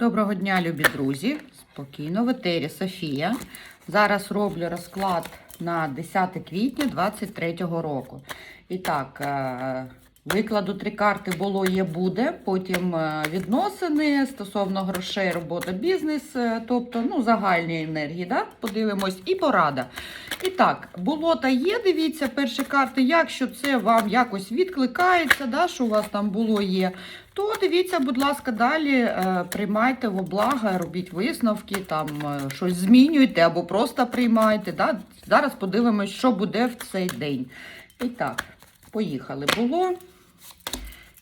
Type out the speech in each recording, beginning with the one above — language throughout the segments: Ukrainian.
Доброго дня, любі друзі! Спокійно, в етері Софія. Зараз роблю розклад на 10 квітня 2023 року. І так, е, викладу три карти було, є, буде. Потім е, відносини стосовно грошей, робота, бізнес, е, тобто ну, загальні енергії. Да? Подивимось, і порада. І так, було та є, дивіться, перші карти. Якщо це вам якось відкликається, да, що у вас там було є, то дивіться, будь ласка, далі е, приймайте во благо, робіть висновки, там е, щось змінюйте або просто приймайте. Да? Зараз подивимось, що буде в цей день. І так, поїхали. Було,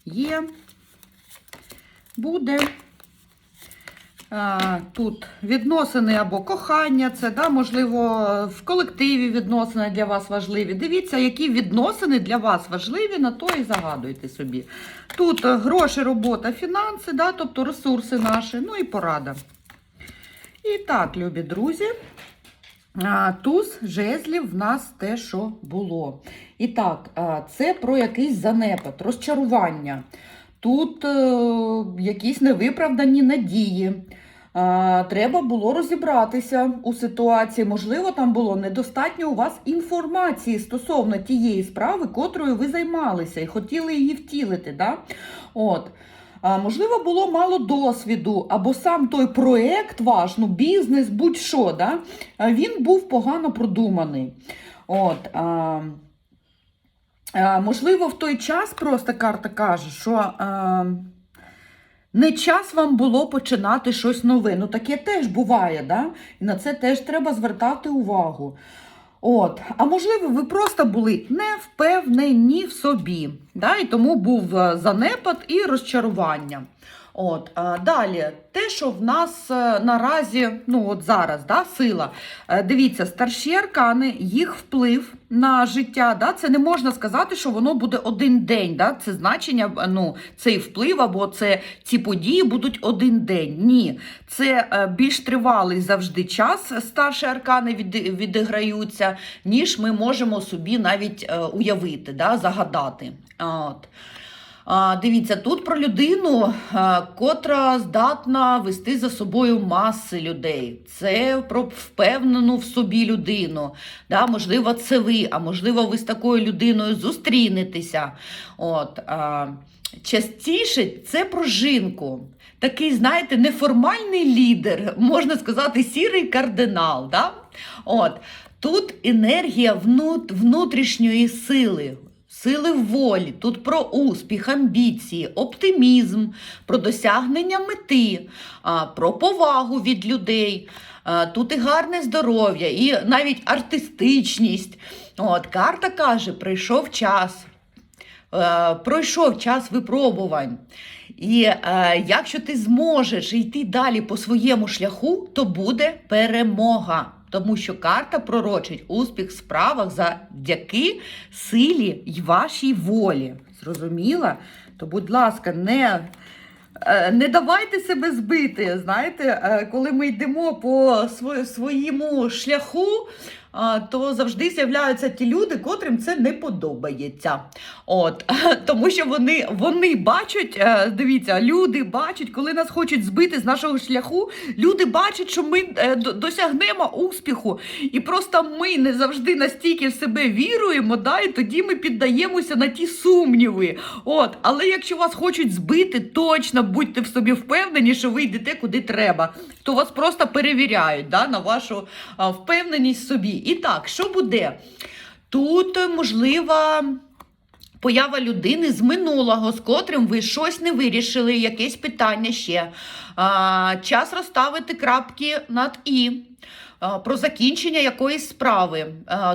є, буде. Тут відносини або кохання, це да, можливо в колективі відносини для вас важливі. Дивіться, які відносини для вас важливі, на то і загадуйте собі. Тут е, гроші, робота, фінанси, да, тобто ресурси наші, ну і порада. І так, любі друзі, туз жезлів в нас те, що було. І так, це про якийсь занепад, розчарування. Тут е, якісь невиправдані надії. Треба було розібратися у ситуації. Можливо, там було недостатньо у вас інформації стосовно тієї справи, котрою ви займалися і хотіли її втілити. Да? От. А, можливо, було мало досвіду, або сам той проєкт ваш, ну, бізнес, будь-що, да? він був погано продуманий. От, а, а, можливо, в той час просто карта каже, що а, не час вам було починати щось нове. Ну, таке теж буває, да? і на це теж треба звертати увагу. От, а можливо, ви просто були не впевнені в собі, да? і тому був е, занепад і розчарування. От, далі, те, що в нас е, наразі, ну от зараз, да, сила. Е, Дивіться, старші аркани, їх вплив на життя, да, це не можна сказати, що воно буде один день. Да, Це значення, ну, цей вплив або це ці події будуть один день. Ні, це е, більш тривалий завжди час. Старші аркани від, відіграються, ніж ми можемо собі навіть уявити, да, загадати. От. Дивіться, тут про людину, котра здатна вести за собою маси людей. Це про впевнену в собі людину. Да, Можливо, це ви, а можливо, ви з такою людиною зустрінетеся. От, Частіше це про жінку. Такий, знаєте, неформальний лідер, можна сказати, сірий кардинал. Да? От. Тут енергія внут, внутрішньої сили. Сили волі, тут про успіх, амбіції, оптимізм, про досягнення мети, про повагу від людей. Тут і гарне здоров'я, і навіть артистичність. От, Карта каже, прийшов час. Е, Пройшов час випробувань. І е, якщо ти зможеш йти далі по своєму шляху, то буде перемога. Тому що карта пророчить успіх в справах завдяки силі й вашій волі. Зрозуміла? То, будь ласка, не, е, не давайте себе збити. Знаєте, е, коли ми йдемо по сво- своєму шляху, то завжди з'являються ті люди, котрим це не подобається. От, тому що вони, вони бачать, е, дивіться, люди бачать, коли нас хочуть збити з нашого шляху, люди бачать, що ми е, досягнемо успіху. І просто ми не завжди настільки в себе віруємо, да, і тоді ми піддаємося на ті сумніви. От, але якщо вас хочуть збити, точно будьте в собі впевнені, що ви йдете куди треба. То вас просто перевіряють да, на вашу впевненість собі. І так, що буде? Тут е, можлива. Поява людини з минулого, з котрим ви щось не вирішили, якесь питання ще. А, час розставити крапки над і. А, Про закінчення якоїсь справи.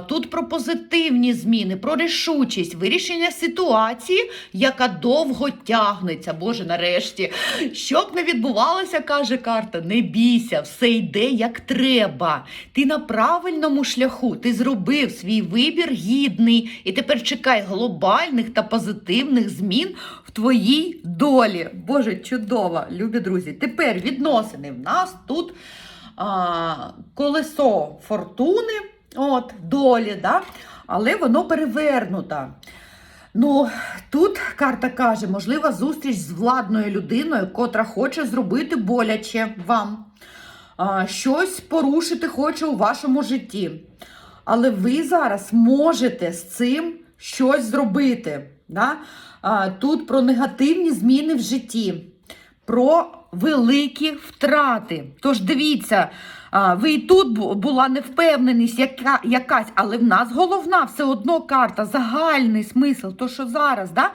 Тут про позитивні зміни, про рішучість, вирішення ситуації, яка довго тягнеться. Боже, нарешті. Щоб не відбувалося, каже карта, не бійся, все йде як треба. Ти на правильному шляху, ти зробив свій вибір гідний, і тепер чекай глобальних та позитивних змін в твоїй долі. Боже, чудово, любі друзі. Тепер відносини в нас тут колесо фортуни, от, долі, да? але воно перевернуто. Ну, тут карта каже, можлива зустріч з владною людиною, котра хоче зробити боляче вам. Щось порушити хоче у вашому житті. Але ви зараз можете з цим щось зробити. Да? Тут про негативні зміни в житті, про великі втрати. Тож дивіться, ви і тут була невпевненість, яка, якась, але в нас головна все одно карта, загальний смисл, то що зараз, да?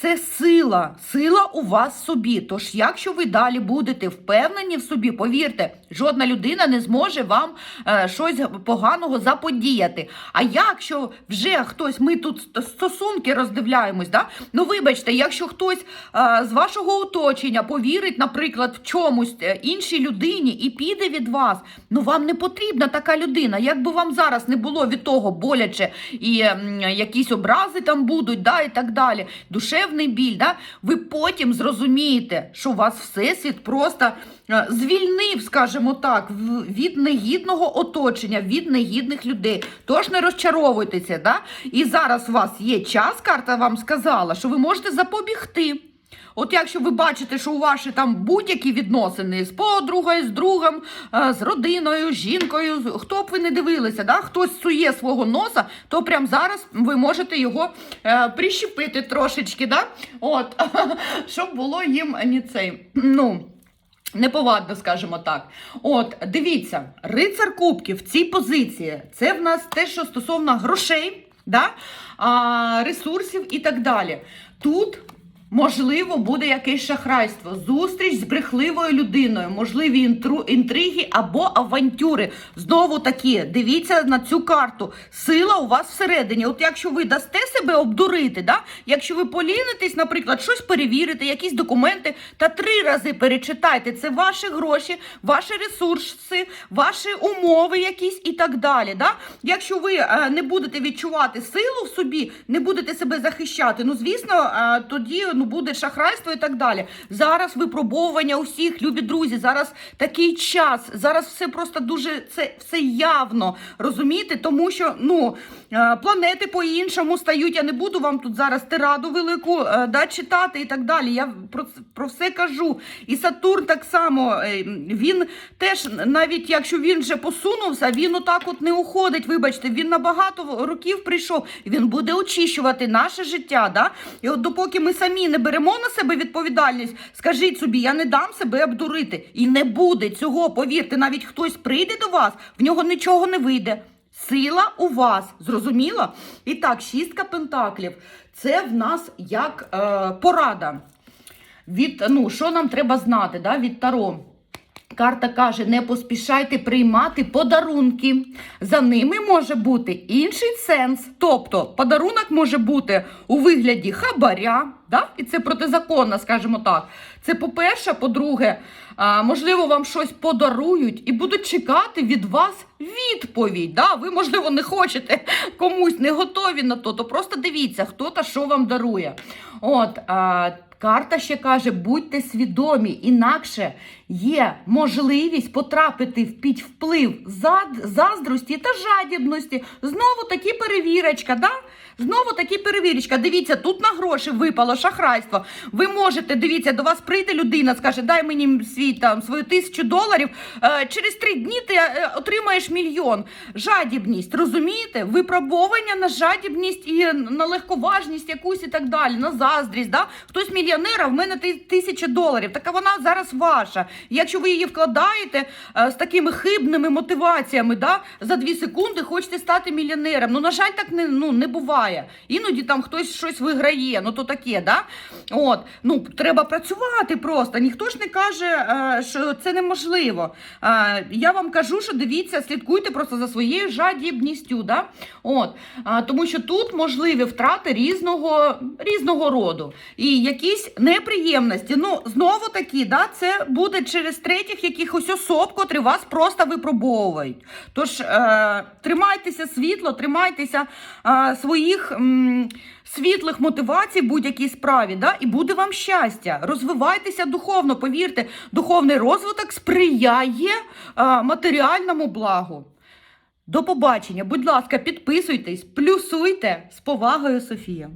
це сила, сила у вас собі. Тож, якщо ви далі будете впевнені в собі, повірте, жодна людина не зможе вам е, щось поганого заподіяти. А якщо вже хтось, ми тут стосунки роздивляємось, да? ну вибачте, якщо хтось е, з вашого оточення повірить, наприклад, в чомусь е, іншій людині і піде від вас, ну вам не потрібна така людина. Як би вам зараз не було від того боляче і якісь образи там будуть, да, і так далі, душевний біль, да, ви потім зрозумієте, що вас всесвіт просто е, звільнив, скажімо так, від негідного оточення, від негідних людей. Тож не розчаровуйтеся, да? І зараз у вас є час, карта вам сказала, що ви можете запобігти. От якщо ви бачите, що у ваші там будь-які відносини з подругою, з другом, е, з родиною, з жінкою, хто б ви не дивилися, да? хтось сує свого носа, то прямо зараз ви можете його е, прищепити трошечки, да? От, щоб було їм не цей. Ну, Неповадно, скажімо так. От, дивіться, рицар кубків в цій позиції це в нас те, що стосовно грошей, да? а, ресурсів і так далі. Тут. Можливо, буде якесь шахрайство, зустріч з брехливою людиною, можливі інтру, інтриги або авантюри. Знову таки, дивіться на цю карту. Сила у вас всередині. От якщо ви дасте себе обдурити, да? якщо ви полінитесь, наприклад, щось перевірити, якісь документи, та три рази перечитайте. Це ваші гроші, ваші ресурси, ваші умови якісь і так далі. Да? Якщо ви е, не будете відчувати силу в собі, не будете себе захищати, ну звісно, е, тоді ну буде шахрайство і так далі. Зараз випробовування усіх, любі друзі. Зараз такий час. Зараз все просто дуже це все явно розумієте, тому що ну е, планети по-іншому стають. Я не буду вам тут зараз тираду велику е, да, читати і так далі. Я про, про все кажу. І Сатурн так само е, він теж, навіть якщо він вже посунувся, він отак от не уходить. Вибачте, він на багато років прийшов. Він буде очищувати наше життя. Да? І от допоки ми самі не беремо на себе відповідальність, скажіть собі, я не дам себе обдурити. І не буде цього. Повірте, навіть хтось прийде до вас, в нього нічого не вийде. Сила у вас, зрозуміло? І так, шістка пентаклів. Це в нас як е, порада. Від, ну, що нам треба знати да, від Таро? Карта каже: не поспішайте приймати подарунки. За ними може бути інший сенс. Тобто, подарунок може бути у вигляді хабаря, да? і це протизаконно, скажімо так. Це по-перше, по-друге, можливо, вам щось подарують і будуть чекати від вас відповідь. Да? Ви, можливо, не хочете комусь, не готові на то, то просто дивіться, хто та що вам дарує. От, Карта ще каже, будьте свідомі, інакше є можливість потрапити в під вплив заздрості та жадібності. Знову таки перевірочка, да? Знову таки перевірочка. Дивіться, тут на гроші випало шахрайство. Ви можете, дивіться, до вас прийде людина, скаже, дай мені свій там свою тисячу доларів. Е, через три дні ти е, отримаєш мільйон. Жадібність, розумієте? Випробовування на жадібність і на легковажність якусь і так далі, на заздрість. Да? Хтось мільйонер, а в мене тисяча доларів. Така вона зараз ваша. Якщо ви її вкладаєте е, з такими хибними мотиваціями, да, за дві секунди хочете стати мільйонером. Ну, на жаль, так не, ну, не буває. Іноді там хтось щось виграє, ну то таке, да? От, ну, треба працювати просто. Ніхто ж не каже, е, що це неможливо. Е, я вам кажу, що дивіться, слідкуйте просто за своєю жадібністю. Да? От, е, тому що тут можливі втрати різного, різного роду. І якісь неприємності. Ну, знову таки, да, це буде через третіх якихось особ, котрі вас просто випробовують. Тож тримайтеся світло, тримайтеся е, своїх м, світлих мотивацій в будь-якій справі, да, і буде вам щастя. Розвивайтеся духовно, повірте, духовний розвиток сприяє а, матеріальному благу. До побачення. Будь ласка, підписуйтесь, плюсуйте з повагою, Софія.